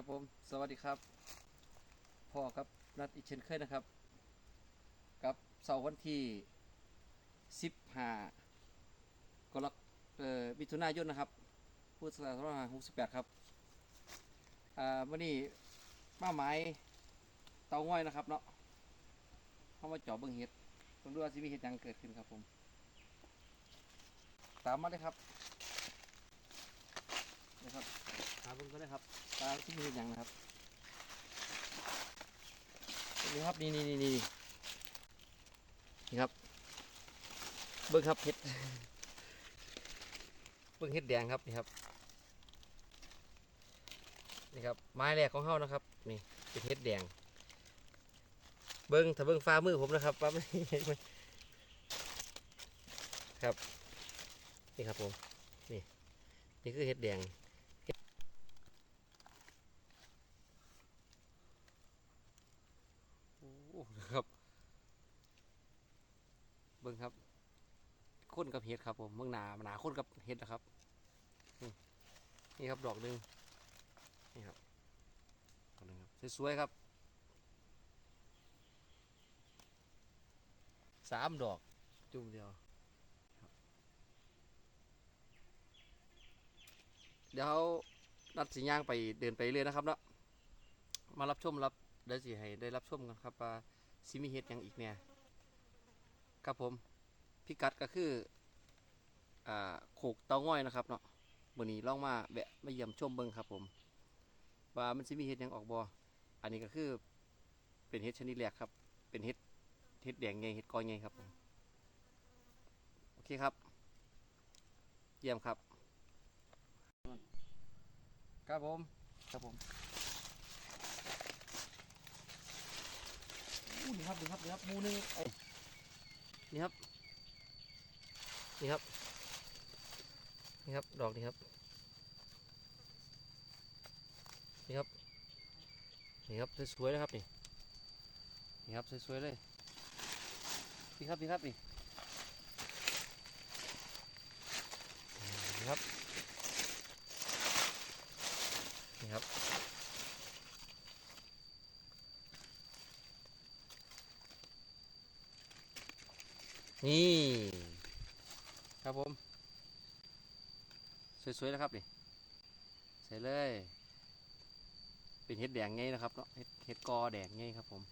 ครับผม สวัสดีครับ พ่อครับนัดอีกเช่นเคยนะครับ กับเสาร์วันที่ 15กรกเอ่อมิถุนายนนะครับพุทธศักราช2568 ครับอ่าวันนี้มาหมายเตาง่อยนะครับเนาะเข้ามาเจาะเบิ่งเห็ดต้องดูว่าสิมีเห็ดยังเกิดขึ้นครับผม ตามมาเลยครับนะครับาเบิ่งก็ได้ครับตาที่มีเห็ดหยังนะครับนี่ครับนี่นี่นี่นี่นี่ครับ เบิ้งครับเห็ดเบิ้งเห็ดแดงครับนี่ครับนี่ครับไม้แรกของเฮานะครับ นี่เป็นเห็ดแดง เบิ้งถ้าเบิ้งฟ้ามือผมนะครับว่าไม่เห็นไหมครับ นี่ครับผม นี่ นี่คือเห็ดแดง โอ้โหครับ เบิ้งครับข้นกับเห็ดครับผมเบิ้งหนาหนาข้นกับเห็ดนะครับ นี่ครับดอกหนึ่งนี่ครับดอกหนึ่งครับสวยๆครับสามดอกจุ่มเดียวเดี๋ยวนัดสีย่างไปเดินไปเรื่อยนะครับเนาะมารับชมรับ ได้สิให้ได้รับชมกันครับว่าซิมีเฮ็ดหยังอีกเนี่ยครับผมพิกัดก็คืออ่าโขกเตาง่อยนะครับเนาะมื้อนี้ลองมาแวะมาเยี่ยมชมเบิ่งครับผมว่ามันสิมีเฮ็ดหยังออกบ่อันนี้ก็คือเป็นเฮ็ดชนิดแรกครับ เป็นเฮ็ดเฮ็ดแดงไงเฮ็ดกอยไงครับผมโอเคครับ เยี่ยมครับ ครับผม ครับผม อู้นี่ ครับนี่ครับนี่ครับหมูหนึงเอ้ยนี่ครับ นี่ครับ นี่ครับ ดอกนี่ครับ นี่ครับ นี่ครับสวยๆนะครับนี่ นี่ครับสวยๆเลย นี่ครับ นี่ครับนี่นี่ครับ นี่ครับ นี่ ครับผม สวยๆนะครับนี่ใส่เลย เป็นเห็ดแดงไงนะครับเนาะเห็ดเห็ดกอแดงไงครับผม